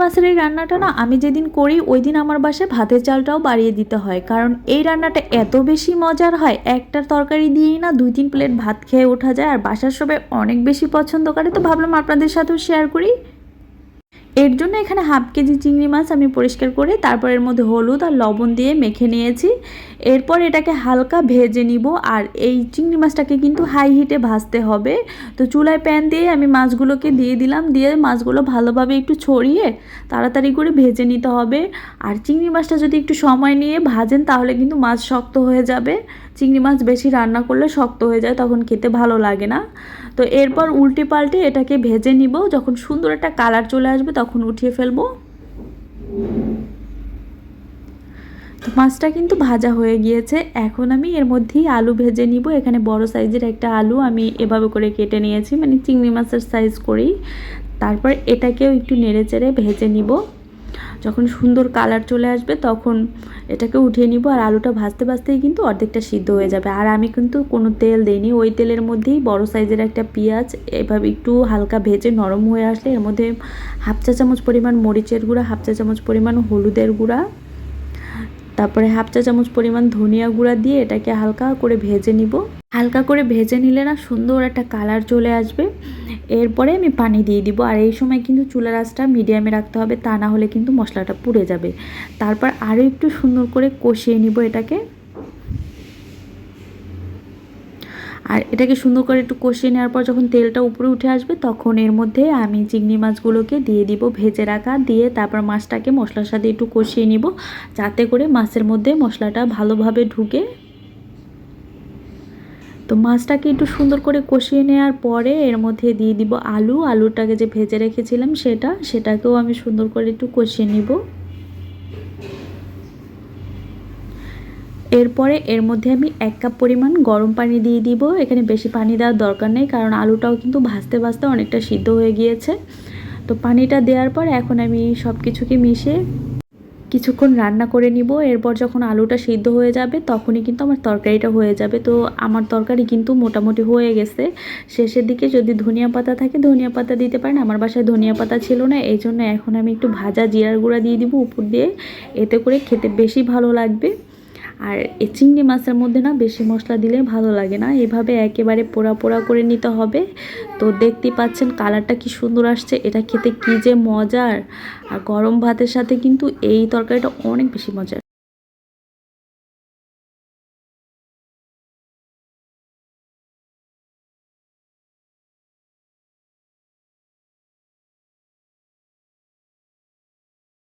মাছের এই রান্নাটা না আমি যেদিন করি ওই দিন আমার বাসায় ভাতের চালটাও বাড়িয়ে দিতে হয়। কারণ এই রান্নাটা এত বেশি মজার হয় একটা তরকারি দিয়েই না দুই তিন প্লেট ভাত খেয়ে ওঠা যায়। আর বাসার সবাই অনেক বেশি পছন্দ করে। তো ভাবলাম আপনাদের সাথেও শেয়ার করি। এর জন্য এখানে হাফ কেজি চিংড়ি মাছ আমি পরিষ্কার করে তারপর এর মধ্যে হলুদ আর লবণ দিয়ে মেখে নিয়েছি। এরপর এটাকে হালকা ভেজে নিব আর এই চিংড়ি মাছটাকে কিন্তু হাই হিটে ভাজতে হবে। তো চুলায় প্যান দিয়ে আমি মাছগুলোকে দিয়ে দিলাম, দিয়ে মাছগুলো ভালোভাবে একটু ছড়িয়ে তাড়াতাড়ি করে ভেজে নিতে হবে। আর চিংড়ি মাছটা যদি একটু সময় নিয়ে ভাজেন তাহলে কিন্তু মাছ শক্ত হয়ে যাবে। চিংড়ি মাছ বেশি রান্না করলে শক্ত হয়ে যায়, তখন খেতে ভালো লাগে না। তো এরপর উল্টে পাল্টে এটাকে ভেজে নিব, যখন সুন্দর একটা কালার চলে আসবে তখন উঠিয়ে ফেলব। তো মাছটা কিন্তু ভাজা হয়ে গিয়েছে, এখন আমি এর মধ্যেই আলু ভেজে নিব। এখানে বড় সাইজের একটা আলু আমি এভাবে করে কেটে নিয়েছি মানে চিংড়ি মাছের সাইজ করেই। তারপর এটাকেও একটু নেড়ে চেড়ে ভেজে নিব। যখন সুন্দর কালার চলে আসবে তখন এটাকে উঠিয়ে নিব আর আলুটা ভাজতে ভাজতেই কিন্তু অর্ধেকটা সিদ্ধ হয়ে যাবে। আর আমি কিন্তু কোনো তেল দিইনি, ওই তেলের মধ্যেই বড় সাইজের একটা পেঁয়াজ, এভাবে একটু হালকা ভেজে নরম হয়ে আসলে এর মধ্যে হাফ চা চামচ পরিমাণ মরিচের গুঁড়া, হাফ চা চামচ পরিমাণ হলুদের গুঁড়া, তারপরে হাফ চা চামচ পরিমাণ ধনিয়া গুঁড়া দিয়ে এটাকে হালকা করে ভেজে নিব। হালকা করে ভেজে নিলে না সুন্দর একটা কালার চলে আসবে। এরপরে আমি পানি দিয়ে দিব। আর এই সময় কিন্তু চুলার আঁচটা মিডিয়ামে রাখতে হবে, তা না হলে কিন্তু মশলাটা পুড়ে যাবে। তারপর আরও একটু সুন্দর করে কষিয়ে নিব এটাকে। আর এটাকে সুন্দর করে একটু কষিয়ে নেওয়ার পর যখন তেলটা উপরে উঠে আসবে, তখন এর মধ্যে আমি চিংড়ি মাছগুলোকে দিয়ে দিব ভেজে রাখা। দিয়ে তারপর মাছটাকে মশলার সাথে একটু কষিয়ে নিব, যাতে করে মাছের মধ্যে মশলাটা ভালোভাবে ঢুকে তো মাছটাকে একটু সুন্দর করে কষিয়ে নেওয়ার পরে এর মধ্যে দিয়ে দিব আলু। আলুটাকে যে ভেজে রেখেছিলাম সেটা, সেটাকেও আমি সুন্দর করে একটু কষিয়ে নিব। এরপরে এর মধ্যে আমি এক কাপ পরিমাণ গরম পানি দিয়ে দিব। এখানে বেশি পানি দেওয়ার দরকার নেই, কারণ আলুটাও কিন্তু ভাজতে ভাজতে অনেকটা সিদ্ধ হয়ে গিয়েছে। তো পানিটা দেওয়ার পর এখন আমি সব কিছুকে মিশে কিছুক্ষণ রান্না করে নিব, এরপর যখন আলুটা সিদ্ধ হয়ে যাবে তখনই কিন্তু আমার তরকারিটা হয়ে যাবে। তো আমার তরকারি কিন্তু মোটামুটি হয়ে গেছে। শেষের দিকে যদি ধনিয়া পাতা থাকে, ধনিয়া পাতা দিতে পারেন। আমার বাসায় ধনিয়া পাতা ছিল না এই জন্য এখন আমি একটু ভাজা জিরার গুঁড়া দিয়ে দিব উপর দিয়ে। এতে করে খেতে বেশি ভালো লাগবে। আর এই চিংড়ি মাছের মধ্যে না বেশি মশলা দিলে ভালো লাগে না। এভাবে একেবারে পোড়া পোড়া করে নিতে হবে। তো দেখতেই পাচ্ছেন কালারটা কি সুন্দর আসছে। এটা খেতে কি যে মজার। আর গরম ভাতের সাথে কিন্তু এই তরকারিটা অনেক বেশি মজার।